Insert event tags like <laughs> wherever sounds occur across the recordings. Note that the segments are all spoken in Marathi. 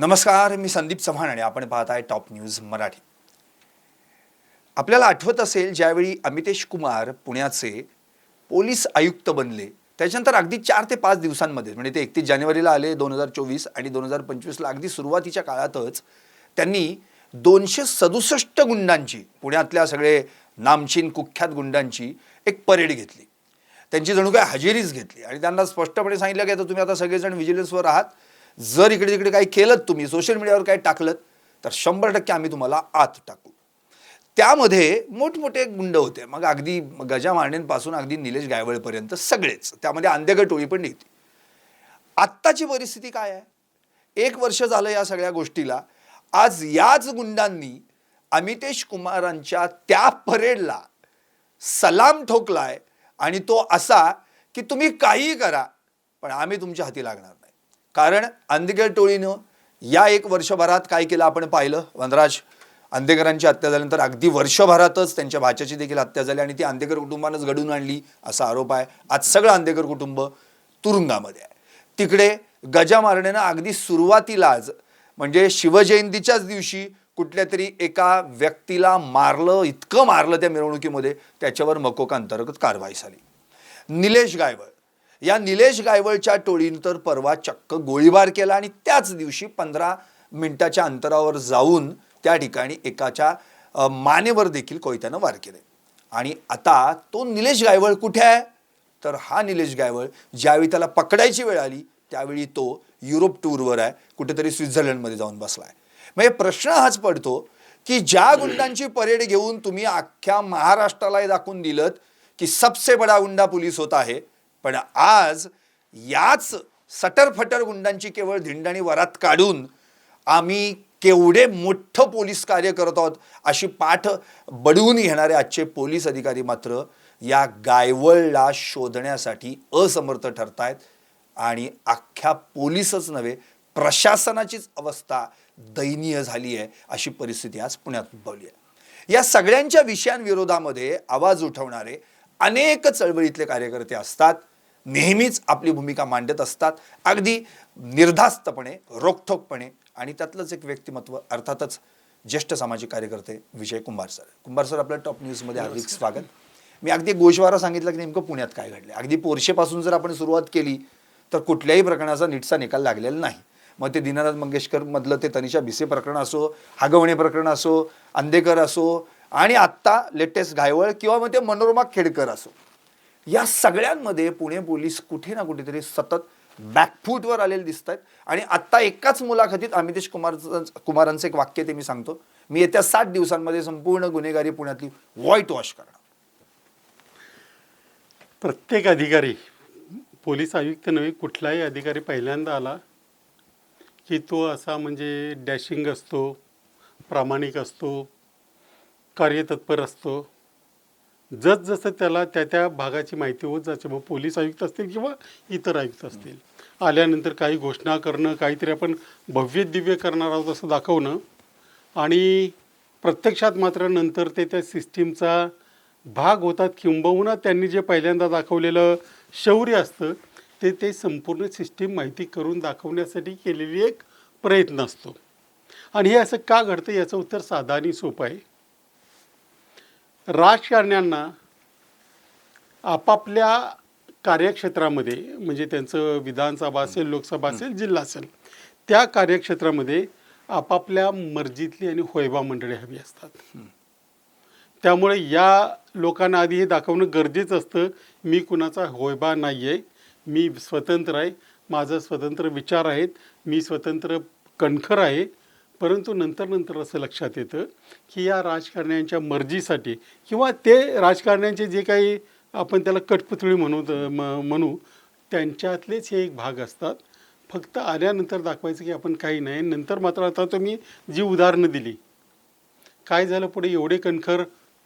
नमस्कार मी संदीप चव्हाण आणि आपण पाहत आहे टॉप न्यूज मराठी. आपल्याला आठवत असेल ज्यावेळी अमितेश कुमार पुण्याचे पोलीस आयुक्त बनले त्याच्यानंतर अगदी चार ते पाच दिवसांमध्ये म्हणजे ते एकतीस जानेवारीला आले दोन हजार चोवीस आणि दोन हजार पंचवीसला अगदी सुरुवातीच्या काळातच त्यांनी दोनशे सदुसष्ट गुंडांची पुण्यातल्या सगळे नामचीन कुख्यात गुंडांची एक परेड घेतली. त्यांची जणू काय हजेरीच घेतली. आणि त्यांना स्पष्टपणे सांगितलं की आता तुम्ही आता सगळेजण व्हिजिलन्सवर आहात. जर इकडे तिकडे काही केलं तुम्ही सोशल मीडियावर काही टाकलं तर शंभर टक्के आम्ही तुम्हाला आत टाकू. त्यामध्ये मोठमोठे गुंड होते. मग अगदी गजा मांडेंपासून अगदी निलेश गायवळपर्यंत सगळेच. त्यामध्ये आंदेगड टोळी पण निघते आत्ताची परिस्थिती काय आहे? एक वर्ष झालं या सगळ्या गोष्टीला. आज याच गुंडांनी अमितेश कुमारांच्या त्या परेडला सलाम ठोकलाय आणि तो असा की तुम्ही काहीही करा पण आम्ही तुमच्या हाती लागणार. कारण अंधेगड टोळीनं या एक वर्षभरात काय केलं आपण पाहिलं? वनराज अंधेकरांची हत्या झाल्यानंतर अगदी वर्षभरातच त्यांच्या भाच्याची देखील हत्या झाली आणि ती अंदेकर कुटुंबानंच घडून आणली असा आरोप आहे. आज सगळं अंदेकर कुटुंब तुरुंगामध्ये आहे. तिकडे गजा मारण्यानं अगदी सुरुवातीलाच म्हणजे शिवजयंतीच्याच दिवशी कुठल्या तरी एका व्यक्तीला मारलं इतकं मारलं त्या मिरवणुकीमध्ये त्याच्यावर मकोका अंतर्गत कारवाई झाली. निलेश गायवळ या निलेश गायवळच्या टोळीनं तर परवा चक्क गोळीबार केला आणि त्याच दिवशी पंधरा मिनिटाच्या अंतरावर जाऊन त्या ठिकाणी एकाच्या मानेवर देखील कोयत्यानं वार केले. आणि आता तो निलेश गायवळ कुठे आहे? तर हा निलेश गायवळ ज्यावेळी त्याला पकडायची वेळ आली त्यावेळी तो युरोप टूरवर आहे कुठेतरी स्वित्झर्लंडमध्ये जाऊन बसलाय म्हणजे प्रश्न हाच पडतो की ज्या गुंडांची परेड घेऊन तुम्ही अख्ख्या महाराष्ट्राला दाखवून दिलं की सबसे बडा गुंडा पोलीस होत आहे पण आज याच सटरफटर गुंडांची केवळ धिंडाणी वरात काढून आम्ही केवढे मोठं पोलीस कार्य करत आहोत अशी पाठ बडवून घेणारे आजचे पोलीस अधिकारी मात्र या गायवळला शोधण्यासाठी असमर्थ ठरतायत आणि अख्ख्या पोलीसच नव्हे प्रशासनाचीच अवस्था दयनीय झाली आहे अशी परिस्थिती आज पुण्यात उद्भवली आहे. या सगळ्यांच्या विषयांविरोधामध्ये आवाज उठवणारे अनेक चळवळीतले कार्यकर्ते असतात. नेहमीच आपली भूमिका मांडत असतात. अगदी निर्धास्तपणे रोखठोकपणे आणि त्यातलंच एक व्यक्तिमत्व अर्थातच ज्येष्ठ सामाजिक कार्यकर्ते विजय कुंभार सर. कुंभार सर आपल्या टॉप न्यूजमध्ये हार्दिक स्वागत. मी अगदी गोशवारा सांगितलं की नेमकं पुण्यात काय घडले अगदी पोरशेपासून जर आपण सुरुवात केली तर कुठल्याही प्रकरणाचा नीटसा निकाल लागलेला नाही. मग ते दीनानाथ मंगेशकर मधलं ते तनिषा भिसे प्रकरण असो हागवणे प्रकरण असो अंधेकर असो आणि आत्ता लेटेस्ट घायवळ किंवा मग ते मनोरमा खेडकर असो. या सगळ्यांमध्ये पुणे पोलीस कुठे ना कुठेतरी सतत बॅकफूटवर आलेले दिसत आहेत आणि आत्ता एकाच मुलाखतीत अमितेश कुमार कुमारांचं एक वाक्य ते मी सांगतो. मी येत्या सात दिवसांमध्ये संपूर्ण गुन्हेगारी पुण्यातली व्हाईट वॉश करणार. प्रत्येक अधिकारी पोलीस आयुक्त नव्हे कुठलाही अधिकारी पहिल्यांदा आला की तो असा म्हणजे डॅशिंग असतो प्रामाणिक असतो कार्यतत्पर असतो. जसजसं त्याला त्या त्या भागाची माहिती होत जाते मग पोलीस आयुक्त असतील किंवा इतर आयुक्त असतील. आल्यानंतर काही घोषणा करणं काहीतरी आपण भव्य दिव्य करणार आहोत असं दाखवणं आणि प्रत्यक्षात मात्र नंतर ते त्या सिस्टीमचा भाग होतात किंबहुना त्यांनी जे पहिल्यांदा दाखवलेलं शौर्य असतं ते ते संपूर्ण सिस्टीम माहिती करून दाखवण्यासाठी केलेली एक प्रयत्न असतो. आणि हे असं का घडतं याचं उत्तर साधा आणि सोपं आहे. राजकारण्यांना आपापल्या कार्यक्षेत्रामध्ये म्हणजे त्यांचं विधानसभा असेल लोकसभा असेल जिल्हा असेल त्या कार्यक्षेत्रामध्ये आपापल्या मर्जीतली आणि होयबा मंडळी हवी असतात. त्यामुळे या लोकांना आधी हे दाखवणं गरजेचं असतं मी कुणाचा होयबा नाही आहे मी स्वतंत्र आहे माझं स्वतंत्र विचार आहेत मी स्वतंत्र कणखर आहे परंतु नंतर नंतर असं लक्षात येतं की या राजकारण्यांच्या मर्जीसाठी किंवा ते राजकारण्यांचे जे काही आपण त्याला कटपुतळी म्हणू म- म्हणू त्यांच्यातलेच हे एक भाग असतात. फक्त आल्यानंतर दाखवायचं की आपण काही नाही. नंतर मात्र आता तुम्ही जी उदाहरणं दिली. काय झालं पुढे? एवढे कणखर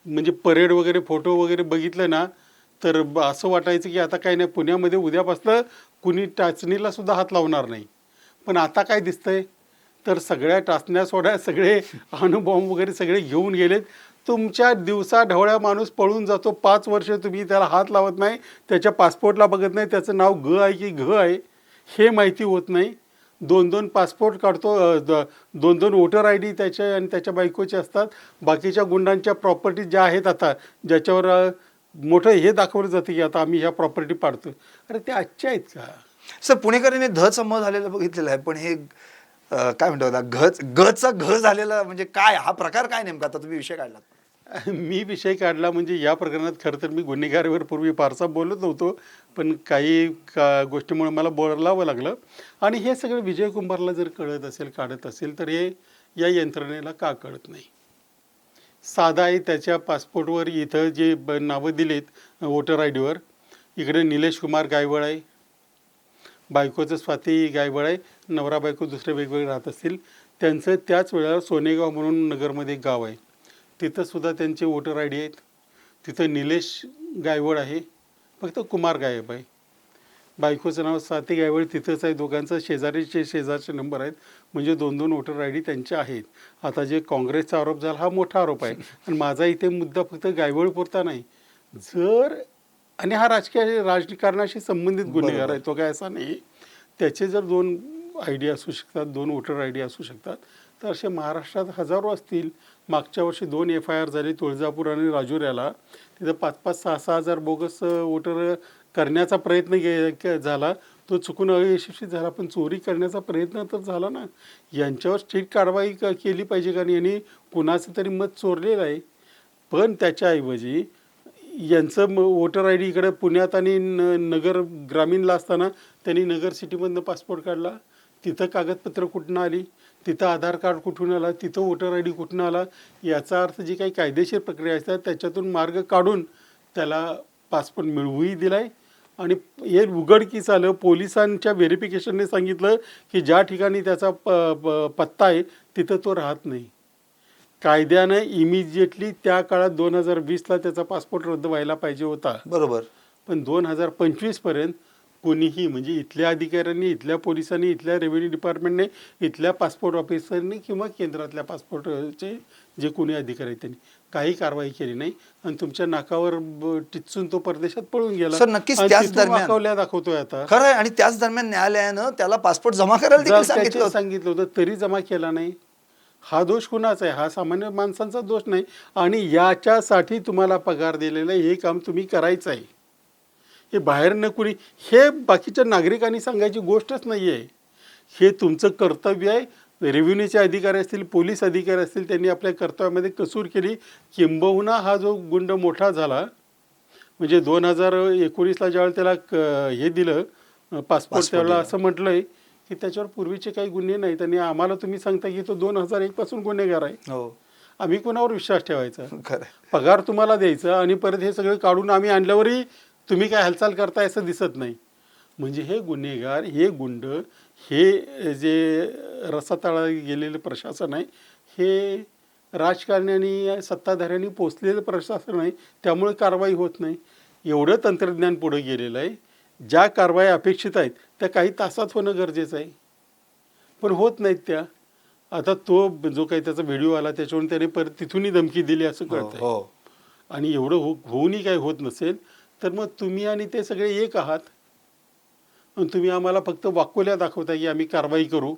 म्हणजे परेड वगैरे फोटो वगैरे बघितलं ना तर ब- असं वाटायचं की आता काही नाही. पुण्यामध्ये उद्यापासनं कुणी टाचणीला सुद्धा हात लावणार नाही. पण आता काय दिसतंय? तर सगळ्या टाचण्या सोड्या सगळे अणुबॉम्ब वगैरे सगळे घेऊन गेलेत. तुमच्या दिवसा ढवळ्या माणूस पळून जातो. पाच वर्ष तुम्ही त्याला हात लावत नाही त्याच्या पासपोर्टला बघत नाही त्याचं नाव ग आहे की घ आहे हे माहिती होत नाही. दोन दोन पासपोर्ट काढतो द- दोन दोन वोटर आय डी त्याचे आणि त्याच्या बायकोचे असतात. बाकीच्या गुंडांच्या प्रॉपर्टी ज्या आहेत आता ज्याच्यावर मोठं हे दाखवलं जातं की आता आम्ही ह्या प्रॉपर्टी पाडतो अरे ते आजच्या आहेत का? सर पुणेकरांनी ध समज झालेलं बघितलेलं आहे पण हे अं, काय म्हणतो आता घच गचा घ झालेला म्हणजे काय हा प्रकार काय नेमका? आता तुम्ही विषय काढला मी विषय काढला म्हणजे या प्रकरणात खरं तर मी गुन्हेगारीवर पूर्वी फारसा बोलत नव्हतो पण काही का गोष्टीमुळे मला बोलावं लागलं. आणि हे सगळं विजय कुंभारला जर कळत असेल काढत असेल तर हे या यंत्रणेला का कळत नाही? साधा आहे त्याच्या पासपोर्टवर इथं जे ब- नावं दिलेत वोटर आय डीवर. इकडे निलेश कुमार गायवळ आहे बायकोचं स्वाती गायवळ आहे नवरा बायको दुसरे वेगवेगळे राहत असतील त्यांचं त्याच वेळेला सोनेगाव म्हणून नगरमध्ये एक गाव आहे. तिथंसुद्धा त्यांचे वोटर आय डी आहेत. तिथं निलेश गायवळ आहे. फक्त कुमार गायब आहे. बायकोचं नाव स्वाती गायवड तिथंच आहे. दोघांचं शेजारीचे शेजारचे नंबर आहेत. म्हणजे दोन दोन वोटर आय डी त्यांचे आहेत. आता जे काँग्रेसचा आरोप झाला हा मोठा आरोप आहे. आणि माझा इथे मुद्दा फक्त गायवळ पुरता नाही. जर आणि हा राजकीय राजकारणाशी संबंधित गुन्हेगार. आहे तो काय असा नाही. त्याचे जर दोन आय डी असू शकतात दोन वोटर आय डी असू शकतात तर असे महाराष्ट्रात हजारो असतील. मागच्या वर्षी दोन एफ आय आर झाले तुळजापूर आणि राजुऱ्याला. तिथं पाच पाच सहा सहा हजार बोगस वोटर करण्याचा प्रयत्न के- झाला. तो चुकून अयशस्वी झाला पण चोरी करण्याचा प्रयत्न तर झाला ना. यांच्यावर स्ट्रिक्ट कारवाई केली पाहिजे कारण यांनी कुणाचं तरी मत चोरलेलं आहे. पण त्याच्याऐवजी यांचं म वोटर आय डी इकडे पुण्यात आणि न नगर ग्रामीणला असताना त्यांनी नगर सिटीमधनं पासपोर्ट काढला. तिथं कागदपत्र कुठून आली? तिथं आधार कार्ड कुठून आला? तिथं वोटर आय डी कुठून आला? याचा अर्थ जी काही कायदेशीर प्रक्रिया असतात त्याच्यातून मार्ग काढून त्याला पासपोर्ट मिळवूही दिलाय. आणि हे उघडकीस आलं पोलिसांच्या व्हेरिफिकेशनने सांगितलं की ज्या ठिकाणी त्याचा प प- पत्ता आहे तिथं तो राहत नाही. कायद्यानं इमिजिएटली त्या काळात दोन हजार वीसला त्याचा पासपोर्ट रद्द व्हायला पाहिजे होता. बरोबर. पण दोन हजार पंचवीसपर्यंत कोणीही म्हणजे इथल्या अधिकाऱ्यांनी इथल्या पोलिसांनी इथल्या रेव्हेन्यू डिपार्टमेंटने इथल्या पासपोर्ट ऑफिसरनी किंवा केंद्रातल्या पासपोर्टचे जे कोणी अधिकारी आहेत त्यांनी काही कारवाई केली नाही आणि तुमच्या नाकावर टिचून तो परदेशात पळून गेला. सर, नक्कीच आणि त्याच तिथून दरम्यान- वाकवल्या दाखवतोय आता. खरं आहे आणि त्याच दरम्यान न्यायालयानं त्याला पासपोर्ट जमा करायला जर देखील त्याचे सांगितलं होतं. सांगितलं होतं तरी जमा केला नाही. हा दोष कुणाचा आहे? हा सामान्य माणसांचा दोष नाही. आणि याच्यासाठी तुम्हाला पगार दिलेला आहे, हे काम तुम्ही करायचं आहे. हे बाहेरनं कुणी हे बाकीच्या नागरिकांनी सांगायची गोष्टच नाही आहे हे तुमचं कर्तव्य आहे. रेव्हेन्यूचे अधिकारी असतील पोलीस अधिकारी असतील त्यांनी आपल्या कर्तव्यामध्ये कसूर केली. किंबहुना हा जो गुंड मोठा झाला म्हणजे दोन हजार एकोणीसला ज्यावेळेला त्याला क- हे दिलं पासपोर्ट दिला. असं म्हटलंय की त्याच्यावर पूर्वीचे काही गुन्हे नाहीत आणि आम्हाला तुम्ही सांगता की तो दोन हजार एक पासून गुन्हेगार आहे. हो. आम्ही कोणावर विश्वास ठेवायचा? खरं. पगार तुम्हाला द्यायचा आणि परत हे सगळं काढून आम्ही आणल्यावरही तुम्ही काय हालचाल करताय असं दिसत नाही. म्हणजे हे गुन्हेगार हे गुंड हे जे रसातळा गेलेलं प्रशासन आहे हे राजकारणी आणि सत्ताधाऱ्यांनी पोचलेलं प्रशासन आहे त्यामुळे कारवाई होत नाही. एवढं तंत्रज्ञान पुढे गेलेलं आहे. ज्या कारवाई अपेक्षित आहेत त्या काही तासात होणं गरजेचं आहे. पण होत नाहीत त्या. आता तो जो काही त्याचा व्हिडिओ आला त्याच्यावरून त्याने परत तिथूनही धमकी दिली असं हो, कळतंय. हो. आणि एवढं हो होऊनही काही होत नसेल तर मग तुम्ही आणि ते सगळे एक आहात. आणि तुम्ही आम्हाला फक्त वाकोल्या दाखवता की आम्ही कारवाई करू.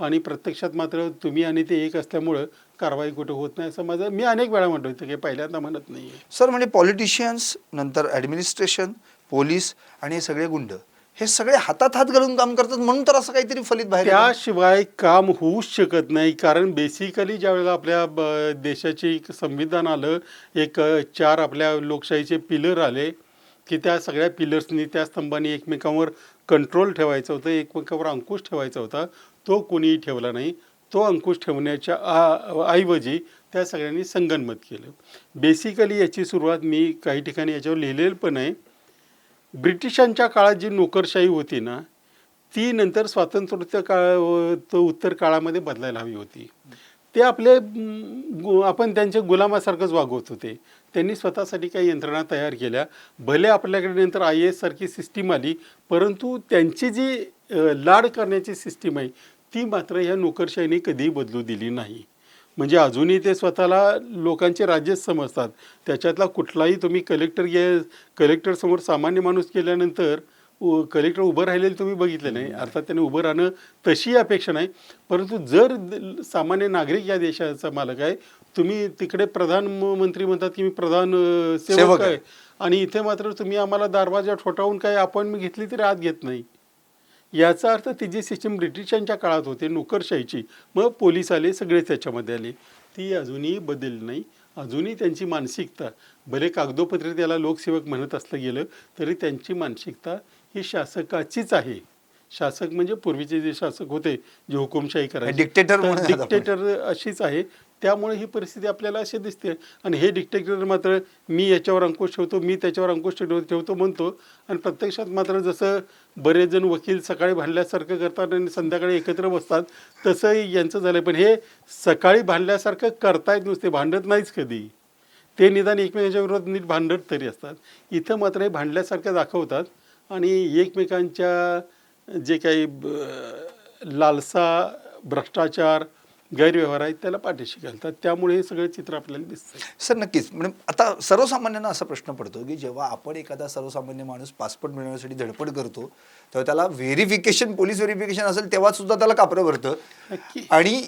आणि प्रत्यक्षात मात्र तुम्ही आणि ते एक असल्यामुळं कारवाई कुठं होत नाही असं माझं मी अनेक वेळा म्हणतो इथं काही पहिल्यांदा म्हणत नाही सर म्हणजे पॉलिटिशियन्स नंतर ॲडमिनिस्ट्रेशन पोलीस आणि हे सगळे गुंड हे सगळे हातात हात घालून काम करतात म्हणून तर असं काहीतरी फलित बाहेर त्याशिवाय काम होऊच शकत नाही कारण बेसिकली ज्यावेळेला आपल्या ब- देशाचे एक संविधान आलं एक चार आपल्या लोकशाहीचे पिलर आले की त्या सगळ्या पिलर्सनी त्या स्तंभांनी एकमेकांवर कंट्रोल ठेवायचं होतं एकमेकांवर अंकुश ठेवायचा होता तो कोणीही ठेवला नाही. तो अंकुश ठेवण्याच्या आ- ऐवजी त्या सगळ्यांनी संगनमत केलं. बेसिकली याची सुरुवात मी काही ठिकाणी याच्यावर लिहिलेलं पण आहे ब्रिटिशांच्या काळात जी नोकरशाही होती ना ती नंतर स्वातंत्र्योत्तर काळ उत्तर काळामध्ये बदलायला हवी होती. ते आपले आपण त्यांचे गुलामासारखंच वागवत होते. त्यांनी स्वतःसाठी काही यंत्रणा तयार केल्या. भले आपल्याकडे नंतर आय एस सारखी सिस्टीम आली परंतु त्यांची जी लाड करण्याची सिस्टीम आहे ती मात्र ह्या नोकरशाहीने कधीही बदलू दिली नाही. म्हणजे अजूनही ते स्वतःला लोकांचे राज्यच समजतात. त्याच्यातला कुठलाही तुम्ही कलेक्टर गे कलेक्टरसमोर सामान्य माणूस गेल्यानंतर उ- कलेक्टर उभं राहिलेलं तुम्ही बघितलं नाही. अर्थात त्याने उभं राहणं तशी अपेक्षा नाही. परंतु जर सामान्य नागरिक या देशाचा मालक आहे तुम्ही तिकडे प्रधानमंत्री म्हणतात की मी प्रधान सेवक. आहे. आणि इथे मात्र तुम्ही आम्हाला दरवाजा ठोठावून काही अपॉइंटमेंट घेतली तरी आत घेत नाही. याचा अर्थ ती जी सिस्टम ब्रिटिशांच्या काळात होते नोकरशाहीची मग पोलीस आले सगळे त्याच्यामध्ये आले. ती अजूनही बदलली नाही. अजूनही त्यांची मानसिकता भले कागदोपत्री त्याला लोकसेवक म्हणत असलं गेलं तरी त्यांची मानसिकता ही शासकाचीच आहे. शासक म्हणजे पूर्वीचे जे शासक होते जे हुकुमशाही करायचे आपण. डिक्टेटर अशीच आहे. त्यामुळे ही परिस्थिती आपल्याला अशी दिसते. आणि हे डिक्टेटर मात्र मी याच्यावर अंकुश ठेवतो मी त्याच्यावर अंकुश ठेवतो म्हणतो. आणि प्रत्यक्षात मात्र जसं बरेच जण वकील सकाळी भांडल्यासारखं करतात आणि संध्याकाळी एकत्र बसतात तसं यांचं झालं पण हे सकाळी भांडल्यासारखं करतायत नुसते भांडत नाहीच कधी. ते निदान एकमेकांच्या विरोधात नीट भांडत तरी असतात. इथं मात्र हे भांडल्यासारखं दाखवतात. आणि एकमेकांच्या जे काही ब- लालसा भ्रष्टाचार गैरव्यवहार आहेत त्याला पाठीशी घालतात. त्यामुळे हे सगळं चित्र आपल्याला दिसतं सर नक्कीच. म्हणजे आता सर्वसामान्यांना असा प्रश्न पडतो की जेव्हा आपण एखादा सर्वसामान्य माणूस पासपोर्ट मिळवण्यासाठी धडपड करतो तेव्हा त्याला व्हेरिफिकेशन पोलीस व्हेरिफिकेशन असेल तेव्हा सुद्धा त्याला कापरं भरतं. आणि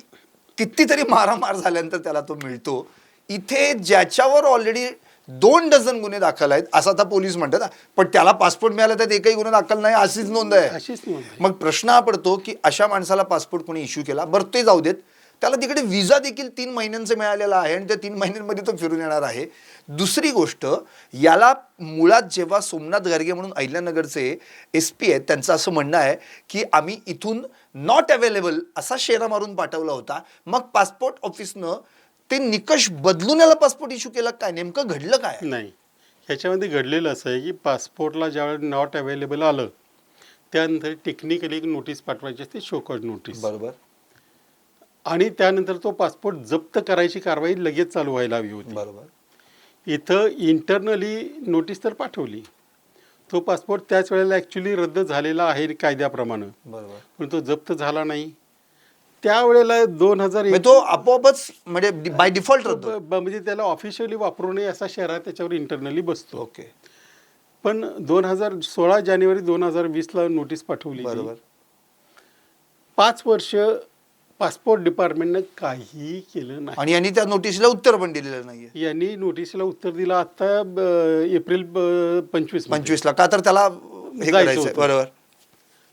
कितीतरी मारामार झाल्यानंतर त्याला तो मिळतो. इथे ज्याच्यावर ऑलरेडी दोन डझन गुन्हे दाखल आहेत असं आता पोलीस म्हणतात. पण त्याला पासपोर्ट मिळाला तर एकही गुन्हा दाखल नाही अशीच नोंद आहे. अशीच नोंद आहे. मग प्रश्न हा पडतो की अशा माणसाला पासपोर्ट कोणी इश्यू केला? बरं ते जाऊ देत. त्याला तिकडे विजा देखील तीन महिन्यांचा मिळालेला आहे आणि त्या तीन महिन्यांमध्ये तो फिरून येणार आहे. दुसरी गोष्ट याला मुळात जेव्हा सोमनाथ गर्गे म्हणून अहिल्यानगरचे एस पी आहेत त्यांचं असं म्हणणं आहे की आम्ही इथून नॉट अवेलेबल असा शेरा मारून पाठवला होता. मग पासपोर्ट ऑफिसनं ते निकष बदलून याला पासपोर्ट इश्यू केला काय? नेमकं घडलं काय? नाही. ह्याच्यामध्ये घडलेलं असं आहे की पासपोर्टला ज्यावेळेस नॉट अवेलेबल आलं त्यानंतर टेक्निकली एक नोटीस पाठवायची असते शोकॉज नोटीस बरोबर. आणि त्यानंतर तो पासपोर्ट जप्त करायची कारवाई लगेच चालू व्हायला हवी होती. बरोबर. इथं इंटरनली नोटीस तर पाठवली. तो पासपोर्ट त्याच वेळेला ॲक्च्युली रद्द झालेला आहे कायद्याप्रमाणे. बरोबर. पण तो जप्त झाला नाही. त्यावेळेला दोन हजार म्हणजे तो आपोआपच म्हणजे बाय डिफॉल्ट म्हणजे त्याला ऑफिशियली वापरू नये असा शहरात त्याच्यावर इंटरनली बसतो. ओके. पण दोन हजार सोळा जानेवारी दोन हजार वीसला नोटीस पाठवली बरोबर. पाच वर्ष पासपोर्ट डिपार्टमेंटनं काहीही केलं नाही. आणि यांनी त्या नोटीसला उत्तर पण दिलेलं नाहीये. यांनी नोटीसला उत्तर दिलं आता ब- एप्रिल पंचवीस पंचवीसला. का तर त्याला हे जायचं करायचं होतं. बरोबर.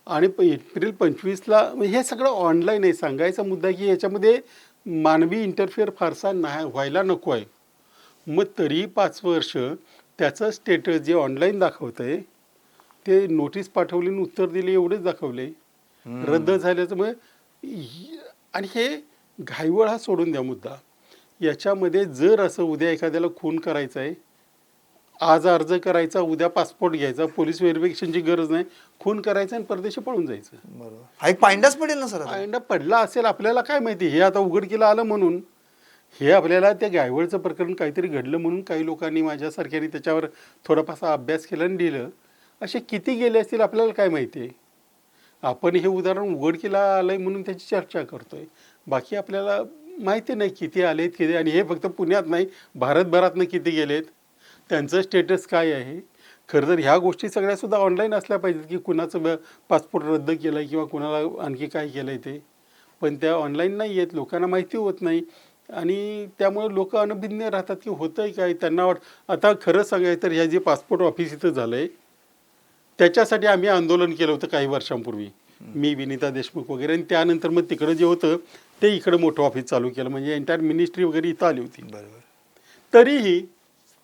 आणि प- एप्रिल पंचवीसला म्हणजे हे सगळं ऑनलाईन आहे. सांगायचा मुद्दा की याच्यामध्ये मानवी इंटरफेअर फारसा नाही व्हायला नको आहे. मग तरी पाच वर्ष त्याचं स्टेटस जे ऑनलाईन दाखवत आहे ते नोटीस पाठवली आणि उत्तर दिले एवढेच दाखवले रद्द झाल्याचं मग आणि हे घाईवळ हा सोडून द्या मुद्दा. याच्यामध्ये जर असं उद्या एखाद्याला खून करायचा आहे आज अर्ज करायचा उद्या पासपोर्ट घ्यायचा पोलीस व्हेरिफिकेशनची गरज नाही खून करायचं आणि परदेशी पळून जायचं. बरोबर. हा एक पायंडाच पडेल ना सर आता. अंडा पडला असेल आपल्याला काय माहिती? हे आता उघडकीला आलं म्हणून. हे आपल्याला त्या गायवळचं प्रकरण काहीतरी घडलं म्हणून काही लोकांनी माझ्यासारख्याने त्याच्यावर थोडाफासा अभ्यास केला आणि दिलं असे किती गेले असतील आपल्याला काय माहिती? आहे आपण हे उदाहरण उघडकीला आलंय म्हणून त्याची चर्चा करतोय. बाकी आपल्याला माहिती नाही किती आलेत किती आणि हे फक्त पुण्यात नाही भारतभरातनं किती गेलेत. त्यांचं स्टेटस काय आहे? खरं तर ह्या गोष्टी सगळ्यासुद्धा ऑनलाईन असल्या पाहिजेत की कुणाचं पासपोर्ट रद्द केलं आहे किंवा कुणाला आणखी काय केलं आहे ते. पण त्या ऑनलाईन नाही आहेत लोकांना माहिती होत नाही. आणि त्यामुळे लोक अनभिज्ञ राहतात की होतं आहे काय? त्यांना वाट आता खरं सांगायचं तर ह्या जे पासपोर्ट ऑफिस इथं झालं आहे त्याच्यासाठी आम्ही आंदोलन केलं होतं काही वर्षांपूर्वी. मी विनिता देशमुख वगैरे आणि त्यानंतर मग तिकडं जे होतं ते इकडं मोठं ऑफिस चालू केलं. म्हणजे एंटायर मिनिस्ट्री वगैरे इथं आली होती. बरोबर. तरीही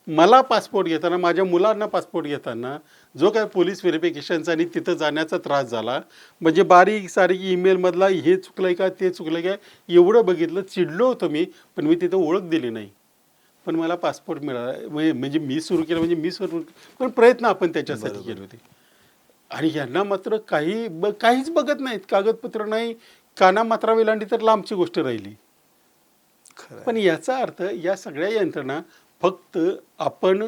मला पासपोर्ट घेताना माझ्या मुलांना पासपोर्ट घेताना जो काय पोलीस व्हेरिफिकेशनचा आणि तिथं जाण्याचा त्रास झाला म्हणजे बारीक सारीक ईमेलमधला हे चुकलंय का ते चुकलंय का एवढं बघितलं चिडलो होतो मी पण मी तिथं ओळख दिली नाही. पण मला पासपोर्ट मिळाला म्हणजे मी सुरू केलं म्हणजे मी सुरू पण प्रयत्न आपण त्याच्यासाठी केले होते. आणि यांना मात्र काही ब काहीच बघत नाहीत. कागदपत्र नाही. काना मात्रा वेलांडी तर लांबची गोष्ट राहिली. पण याचा अर्थ या सगळ्या यंत्रणा फक्त आपण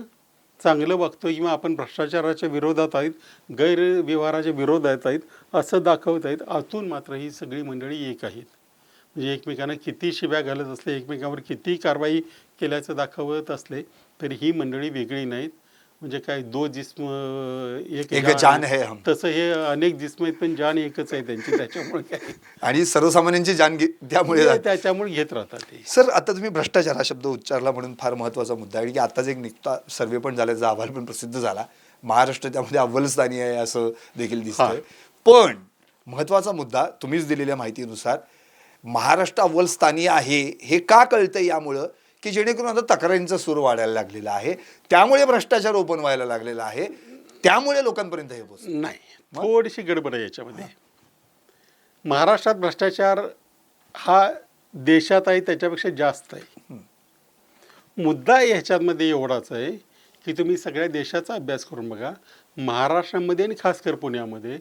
चांगलं वागतो किंवा आपण भ्रष्टाचाराच्या विरोधात आहेत गैरव्यवहाराच्या विरोधात आहेत असं दाखवत आहेत आतून मात्र ही सगळी मंडळी एक आहेत. म्हणजे एकमेकांना किती शिव्या घालत असले एकमेकांवर किती कारवाई केल्याचं दाखवत असले तरी ही मंडळी वेगळी नाहीत. म्हणजे काय दो जिस्म एक एक जान है हम. तसं हे अनेक जिस्म आहेत पण जान एकच आहे त्यांची त्याच्यामुळे काय. <laughs> आणि सर्वसामान्यांची घे त्यामुळे त्याच्यामुळे घेत राहतात सर आता तुम्ही भ्रष्टाचार हा शब्द उच्चारला म्हणून फार महत्त्वाचा मुद्दा आहे की आताच एक निघता सर्वे पण झाला त्याचा अहवाल पण प्रसिद्ध झाला. महाराष्ट्र त्यामध्ये अव्वल स्थानी आहे असं देखील दिसतंय. पण महत्त्वाचा मुद्दा तुम्हीच दिलेल्या माहितीनुसार महाराष्ट्र अव्वल स्थानी आहे हे का कळतं यामुळं की जेणेकरून आता तक्रारींचा सूर वाढायला लागलेला आहे. त्यामुळे भ्रष्टाचार ओपन व्हायला लागलेला आहे. त्यामुळे लोकांपर्यंत हे पोहोच नाही थोडीशी गडबड आहे याच्यामध्ये. महाराष्ट्रात भ्रष्टाचार हा देशात आहे त्याच्यापेक्षा जास्त आहे. मुद्दा ह्याच्यामध्ये एवढाच आहे की तुम्ही सगळ्या देशाचा अभ्यास करून बघा. महाराष्ट्रामध्ये आणि खास कर पुण्यामध्ये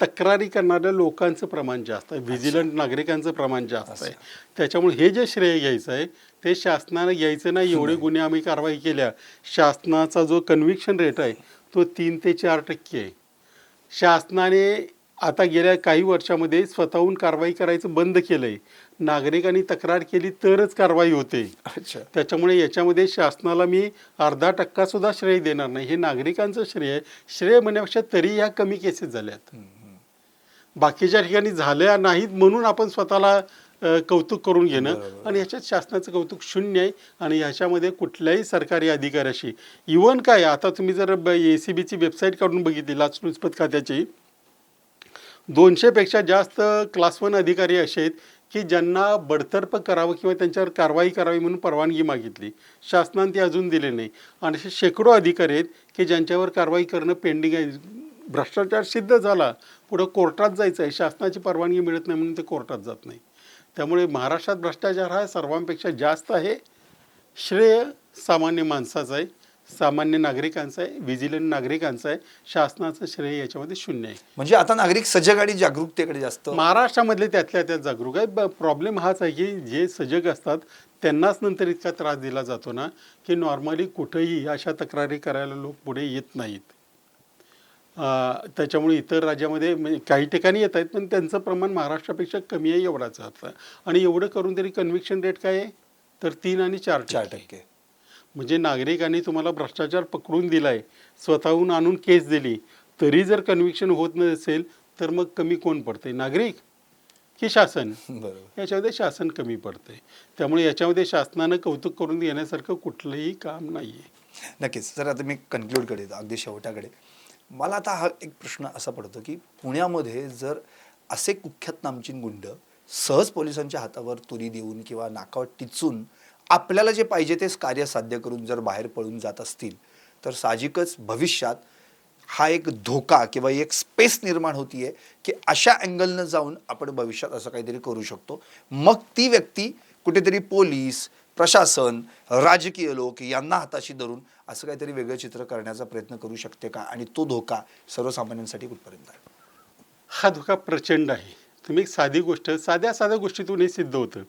तक्रारी करणाऱ्या लोकांचं प्रमाण जास्त आहे. व्हिजिलंट नागरिकांचं प्रमाण जास्त आहे. त्याच्यामुळे हे जे श्रेय घ्यायचं आहे ते शासनानं घ्यायचं नाही एवढे गुन्हे आम्ही कारवाई केल्या. शासनाचा जो कन्व्हिक्शन रेट आहे तो तीन ते चार टक्के आहे. शासनाने आता गेल्या काही वर्षामध्ये स्वतःहून कारवाई करायचं बंद केलं आहे नागरिकांनी तक्रार केली तरच कारवाई होते. अच्छा. त्याच्यामुळे याच्यामध्ये शासनाला मी अर्धा टक्का सुद्धा श्रेय देणार नाही. हे नागरिकांचं श्रेय आहे. श्रेय म्हणण्यापेक्षा तरी ह्या कमी केसेस झाल्यात. बाकीच्या ठिकाणी झाल्या नाहीत म्हणून आपण स्वतःला अ, कौतुक करून घेणं. आणि ह्याच्यात शासनाचं कौतुक शून्य आहे आणि ह्याच्यामध्ये कुठल्याही सरकारी अधिकाऱ्याशी. इवन काय आता तुम्ही जर ए सी बीची वेबसाईट काढून बघितली लाचलुचपत खात्याची. दोनशेपेक्षा जास्त क्लास वन अधिकारी असे आहेत की ज्यांना बडतर्फ करावं किंवा त्यांच्यावर कारवाई करावी म्हणून परवानगी मागितली. शासनाने ती अजून दिली नाही. आणि असे शेकडो अधिकारी आहेत की ज्यांच्यावर कारवाई करणं पेंडिंग आहे. भ्रष्टाचार सिद्ध झाला. पुढं कोर्टात जायचं आहे. शासनाची परवानगी मिळत नाही म्हणून ते कोर्टात जात नाही. त्यामुळे महाराष्ट्रात भ्रष्टाचार हा सर्वांपेक्षा जास्त आहे. श्रेय सामान्य माणसाचं आहे. सामान्य नागरिकांचं आहे. व्हिजिलंट नागरिकांचं आहे. शासनाचं श्रेय याच्यामध्ये शून्य आहे. म्हणजे आता नागरिक सजग आणि जागरूकतेकडे जास्त महाराष्ट्रामधले त्यातल्या त्यात जागरूक आहे. प्रॉब्लेम हाच आहे की जे सजग असतात त्यांनाच नंतर इतका त्रास दिला जातो ना की नॉर्मली कुठंही अशा तक्रारी करायला लोक पुढे येत नाहीत. त्याच्यामुळे इतर राज्यामध्ये म्हणजे काही ठिकाणी येत आहेत पण त्यांचं प्रमाण महाराष्ट्रापेक्षा कमी आहे एवढाच अर्थ. आणि एवढं करून तरी कन्व्हिक्शन रेट काय आहे? तर तीन आणि चार चार टक्के. म्हणजे नागरिकांनी तुम्हाला भ्रष्टाचार पकडून दिलाय स्वतःहून आणून केस दिली तरी जर कन्व्हिक्शन होत नसेल तर मग कमी कोण पडते नागरिक की शासन? <laughs> बरोबर. याच्यामध्ये शासन कमी पडते त्यामुळे याच्यामध्ये शासनानं कौतुक करून घेण्यासारखं कुठलंही काम नाही आहे नक्कीच. जर आता मी कन्क्लूडकडे येतो अगदी शेवटाकडे. मला आता हा एक प्रश्न असा पडतो की पुण्यामध्ये जर असे कुख्यात नामचीन गुंड सहज पोलिसांच्या हातावर तुरी देऊन किंवा नाकावर टिचून आपल्याला जे पाहिजे तेच कार्य साध्य करून जर बाहेर पळून जात असतील तर साहजिकच भविष्यात हा एक धोका किंवा एक स्पेस निर्माण होतीये की अशा अँगलनं जाऊन आपण भविष्यात असं काहीतरी करू शकतो. मग ती व्यक्ती कुठेतरी पोलीस प्रशासन राजकीय लोक यांना हाताशी धरून असं काहीतरी वेगळं चित्र करण्याचा प्रयत्न करू शकते का? आणि तो धोका सर्वसामान्यांसाठी कुठपर्यंत आहे? हा धोका प्रचंड आहे. तुम्ही एक साधी गोष्ट साध्या साध्या गोष्टीतून हे सिद्ध होतं.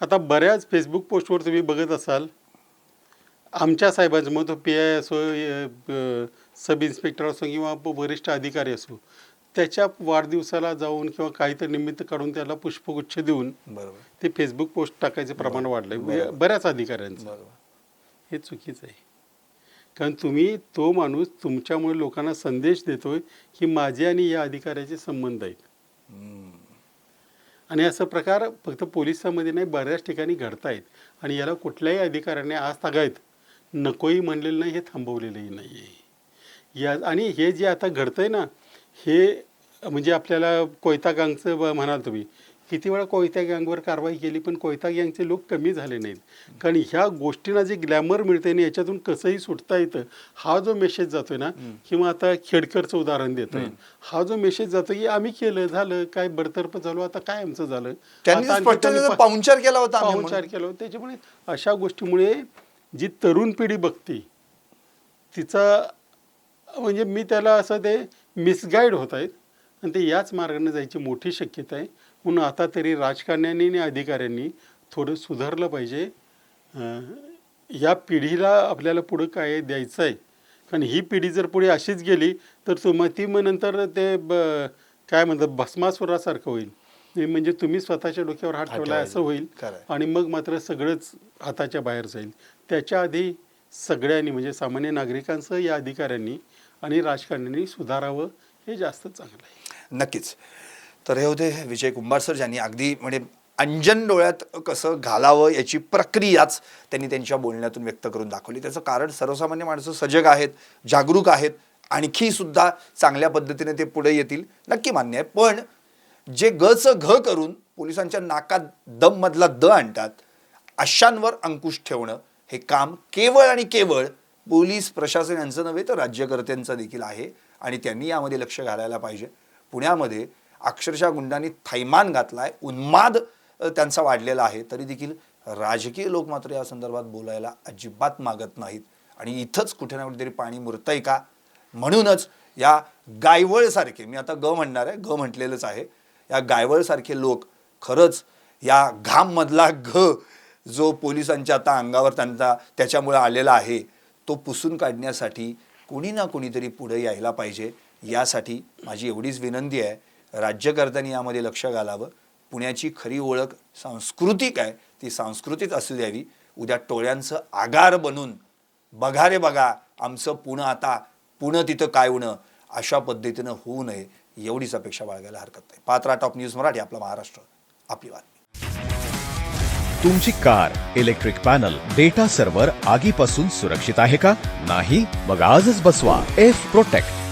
आता बऱ्याच फेसबुक पोस्टवर तुम्ही बघत असाल आमच्या साहेबांचं मग तो पी आय असो सब इन्स्पेक्टर असो किंवा वरिष्ठ अधिकारी असो त्याच्या वाढदिवसाला जाऊन किंवा काहीतरी निमित्त काढून त्याला पुष्पगुच्छ देऊन बरोबर. ते फेसबुक पोस्ट टाकायचं प्रमाण वाढलंय. बरोबर. बऱ्याच अधिकाऱ्यांचं. बरोबर. हे चुकीचं आहे. कारण तुम्ही तो माणूस तुमच्यामुळे लोकांना संदेश देतोय की माझे आणि या अधिकाऱ्याचे संबंध आहेत. हम्म. आणि असं प्रकार फक्त पोलिसांमध्ये नाही बऱ्याच ठिकाणी घडतायत. आणि याला कुठल्याही अधिकाऱ्याने आज तागायत नकोही म्हणलेलं नाही हे थांबवलेलंही नाही आहे या आणि हे जे आता घडतंय ना हे म्हणजे आपल्याला कोयता गँगचं म्हणाल तुम्ही किती वेळा कोयता गँगवर कारवाई केली पण कोयता गँगचे लोक कमी झाले नाहीत. कारण ह्या गोष्टींना जे ग्लॅमर मिळते आणि याच्यातून कसंही सुटता येतं हा जो मेसेज जातोय ना किंवा आता खेडकरचं उदाहरण देतोय हा जो मेसेज जातो की आम्ही केलं झालं काय बडतर्फ झालो आता काय आमचं झालं? पाहुणचार केला होता पाहुणचार केला होता. त्याच्यामुळे अशा गोष्टीमुळे जी तरुण पिढी बघते तिचा म्हणजे मी त्याला असं ते मिसगाईड होत आहेत. आणि ते याच मार्गाने जायची मोठी शक्यता आहे. म्हणून आता तरी राजकारण्यांनी आणि अधिकाऱ्यांनी थोडं सुधारलं पाहिजे. या पिढीला आपल्याला पुढं काय द्यायचं आहे? कारण ही पिढी जर पुढे अशीच गेली तर तुम ती मग नंतर ते ब- काय म्हणतात भस्मासुरासारखं होईल. हे म्हणजे तुम्ही स्वतःच्या डोक्यावर हात ठेवला असं. होईल. आणि मग मात्र सगळंच हाताच्या बाहेर जाईल. त्याच्या आधी सगळ्यांनी म्हणजे सामान्य नागरिकांसह या अधिकाऱ्यांनी आणि राजकारण्यांनी सुधारावं हे जास्त चांगलं आहे. नक्कीच. तर हे होते विजय कुंभार सर ज्यांनी अगदी म्हणजे अंजन डोळ्यात कसं घालावं याची प्रक्रियाच त्यांनी त्यांच्या बोलण्यातून व्यक्त करून दाखवली. त्याचं कारण सर्वसामान्य माणसं सजग आहेत जागरूक आहेत आणखी सुद्धा चांगल्या पद्धतीने ते पुढे येतील नक्की मान्य आहे. पण जे गच घ करून पोलिसांच्या नाकात दम मधला द आणतात अशांवर अंकुश ठेवणं हे काम केवळ आणि केवळ पोलीस प्रशासन यांचं नव्हे तर राज्यकर्त्यांचं देखील आहे आणि त्यांनी यामध्ये लक्ष घालायला पाहिजे. पुण्यामध्ये अक्षरशः गुंडांनी थैमान घातलाय उन्माद त्यांचा वाढलेला आहे. तरी देखील राजकीय लोक मात्र या संदर्भात बोलायला अजिबात मागत नाहीत. आणि इथंच कुठे ना कुठेतरी पाणी मुरतंय का? म्हणूनच या गायवळसारखे मी आता ग म्हणणार आहे ग म्हटलेलंच आहे या गायवळसारखे लोक खरंच या घाममधला घ जो पोलिसांच्या आता अंगावर त्यांचा त्याच्यामुळे आलेला आहे तो पुसून काढण्यासाठी कोणी ना कोणीतरी पुढे यायला पाहिजे. यासाठी माझी एवढीच विनंती आहे राज्यकर्त्यांनी यामध्ये लक्ष घालावं. पुण्याची खरी ओळख सांस्कृतिक आहे ती सांस्कृतिक असू द्यावी. उद्या टोळ्यांचं आगार बनून बघा रे बघा आमचं पुणं आता पुणं तिथं काय होणं अशा पद्धतीनं होऊ नये एवढीच अपेक्षा बाळगायला हरकत नाही. पात्रा टॉप न्यूज मराठी आपला महाराष्ट्र आपली बातमी. तुमची car electric panel data server आगीपासून सुरक्षित आहे का? नाही मग आजच बसवा. F protect